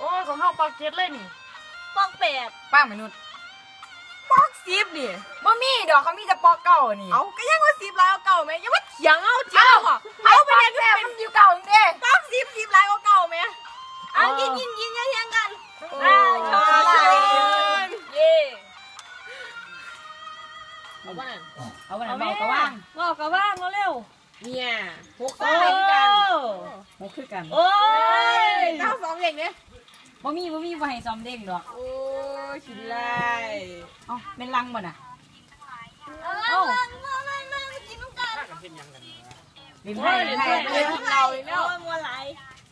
โอ้ยของเฮาปากเจ็ดเลยนี่ปอกแปดป้ามนุษย์ปอกสิบดิบ่มีดอกเขามีแต่ปอกเก่านี่เอาก็ยังว่าสิบลายเอาเก่าไหมยังว่าเถียงเอาเจ้าอะเอาไปเรียนแม่มันอยู่เก่าเด้ป้องสิบสิบลายเอาเก่าไหมเอากินกินกินยังยังกันอ้าวชอชอบเย่เอาบ้านเอาไปไหนเมากะว่างบอกกับว่างมาเร็วเนี่ยหกสโอ้องเลยกันบ่คือกันโอ้ยเก้าสองเองเนี่ย บ่มีบ่มีบ่ให้ซ้อมเด้งดอกโอ้ยชิลายเอ้าเป็นลังบ่น่ะเอ้ามามามามากินน้ำกันลิ้นให้ลิ้นให้เล่นเราเลยโอ้เนาะยมัวไหล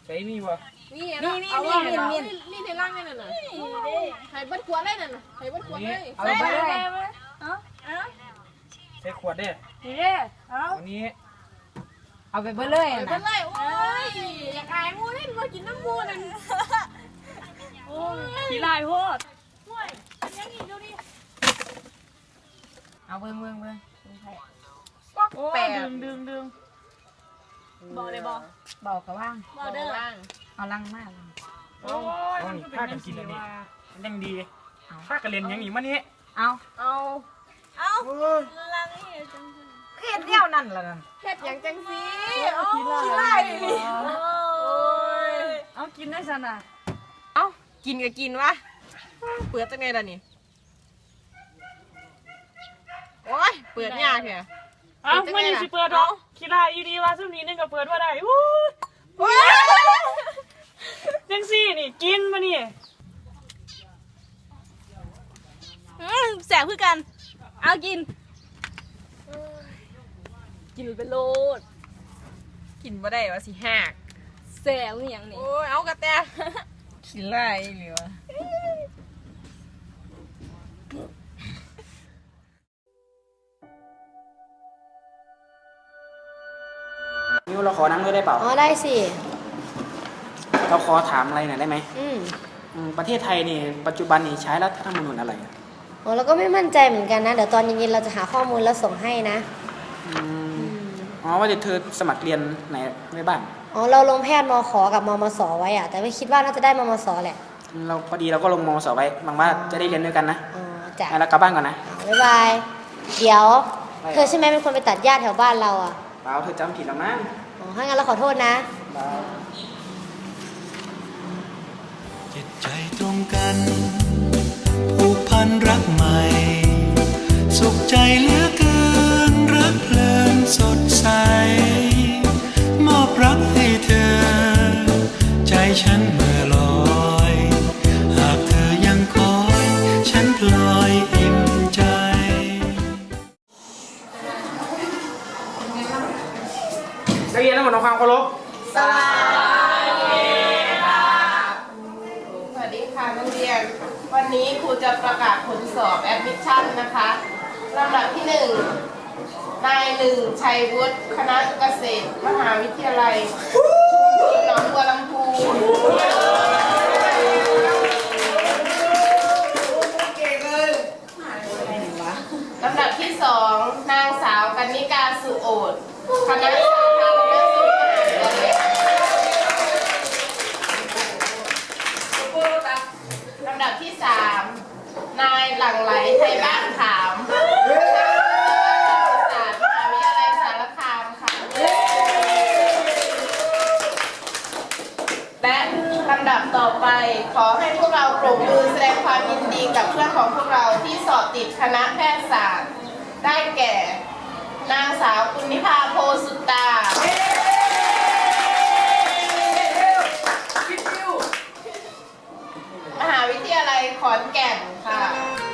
ใส่มีบ่นี่มีมีเอามีว่ามีมีนี่ในร่างนี่น่ะนะไข่เบิ้ลขวดเลยน่ะนะไข่เบิ้ลขวดเลยเอาไปเลยเอาเอาใส่ขวดเด้นี่เด้เอาอันนี้เอาไปเบิ่เลยไข่เบิ้น่ะลเลยโอ้ยอยากอายมูเล่นมากินน้ำมูนั่น โอ้ยขี้ลายโพดโอ้ยยังอีกดูดิเอาเบิ่งเบิ่งเบิ่งปอกโอ้แปยดดึงดึงดึงบอกเลยบอกเบากะว่างบอกเด้อล่างเอาลังมาโอ้ยเอามันนี่ก็เป็พานกันจังกินซี่อันนี้ว่ามันยังดีถ้ากันเล่นหยังอีกมานี่เอาเอาเอาโอ้ยลังนี่จังเครียดแนวนั่นล่ะนั่นเฮ็ดหยังจังสิเอาขี้ขี้ไล่ไล่นี่โอ้โอ้ยยเอากินได้ซั่นน่ะเอ้า กินก็กินวะเปิดจังไงล่ะนี่ โอ้ย เปิดยากเนี่ยเอ้ามื้อนี้สิเปิดดอกขี้ลายอีดีว่าซุมนี้นึงก็เปิดว่าได้อู้โอ้ยจังซี่นี่กินมานี่อืมแสบคือกัน เอากิน กินไปโลดกินบ่ได้ว่าสิหักแสบอหย่างนี้ โอ้ย เอากระแต ขี้ไล่เหลือนิวเราขอนั่งด้วยได้เปล่า อ๋อได้สิ เราขอถามอะไรหน่อยได้ไหมอืมอืมประเทศไทยนี่ปัจจุบันนี่ใช้รัฐธรรมนูญอะไรอะอ๋อเราก็ไม่มั่นใจเหมือนกันนะ เดี๋ยวตอนเย็นๆเราจะหาข้อมูลแล้วส่งให้นะ อืมอ๋อว่าเดี๋ยวเธอสมัครเรียนไหนไว้บ้าง อ๋อเราลงแพทย์มขอกับมมสไว้อะแต่ไม่คิดว่าน่าจะได้มมสแหละเราพอดีเราก็ลงมสไว้หวังว่าจะได้เรียนด้วยกันนะอ๋อจ้ะงั้นเรากลับบ้านก่อนนะ บ๊ายบายเดี๋ยวไปเธอใช่ไหมเป็นคนไปตัดหญ้าแถวบ้านเราอะเปล่าเธอจำผิดแล้วมั้งอ๋อถ้างั้นเราขอโทษนะเปล่าจิตใจตรงกัน งหมดทำความเคารพสวัสดีค่ะนักเรียน วันนี้ครูจะประกาศผลสอบแอดมิชชั่นนะคะลำดับที่หนึ่งนายหนึ่งชัยวุฒิคณะเกษตร มหาวิทยาลัยชุมชนหนองบัวลำพูลำดับที่สองนางสาวกันนิกาสุโอดคณะ หลั่งไหลไทยบ้านขามศาสตร์มหาวิทยาลัยสารคามค่ะ และลำดับต่อไปขอให้พวกเราปรบมือแสดงความยินดีกับเพื่อนของพวกเราที่สอบติดคณะแพทยศาสตร์ ได้แก่ นางสาวกุณิภาโพสุตา มหาวิทยาลัยขอนแก่นค่ะ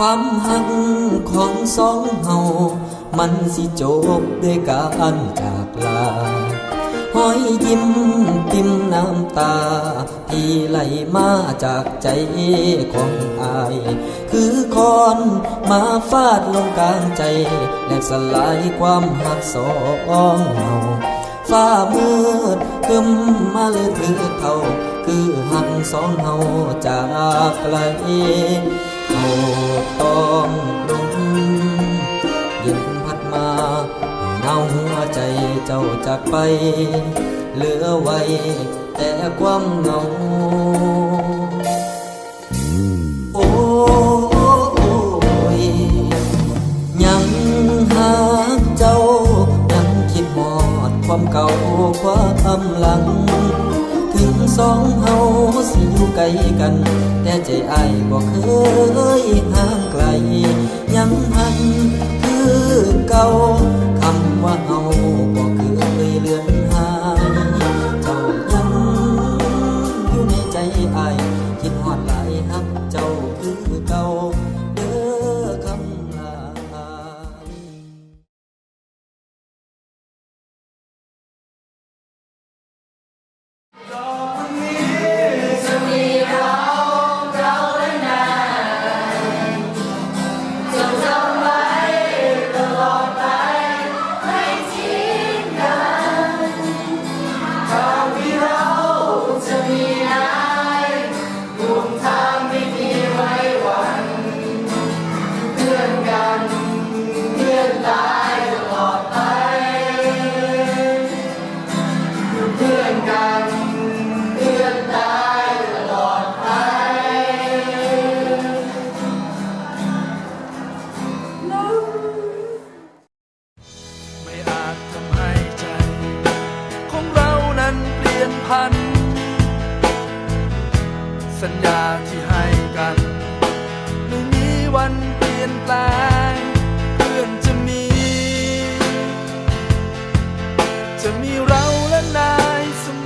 ความหักของสองเฮา มันสิจบด้วยการจากลาห้อยยิ้มติมน้ำตา ที่ไหลมาจากใจของอาย คือคอนมาฟาดลงกลางใจ และสลายความหักสองเฮาฟ้ามืดคึมมาเลยถือเท่า คือหักสองเฮาจากไกล ต้องลงเย็นพัดมาให้หนาหัวใจเจ้าจากไป เหลือไว้แต่ความเหงาโอ้ยยังหาเจ้ายังคิดหอดความเก่าความหลัง ถึงสองเฮาสิอยู่ไกลกัน แต่ใจอ้ายบ่เคยห่างไกล ยังหันคือเก่า ทำให้ใจ ของเรานั้นเปลี่ยนพัน สัญญาที่ให้กัน ไม่มีวันเปลี่ยนแปลงเพื่อนจะมี จะมีเราและนายเสมอ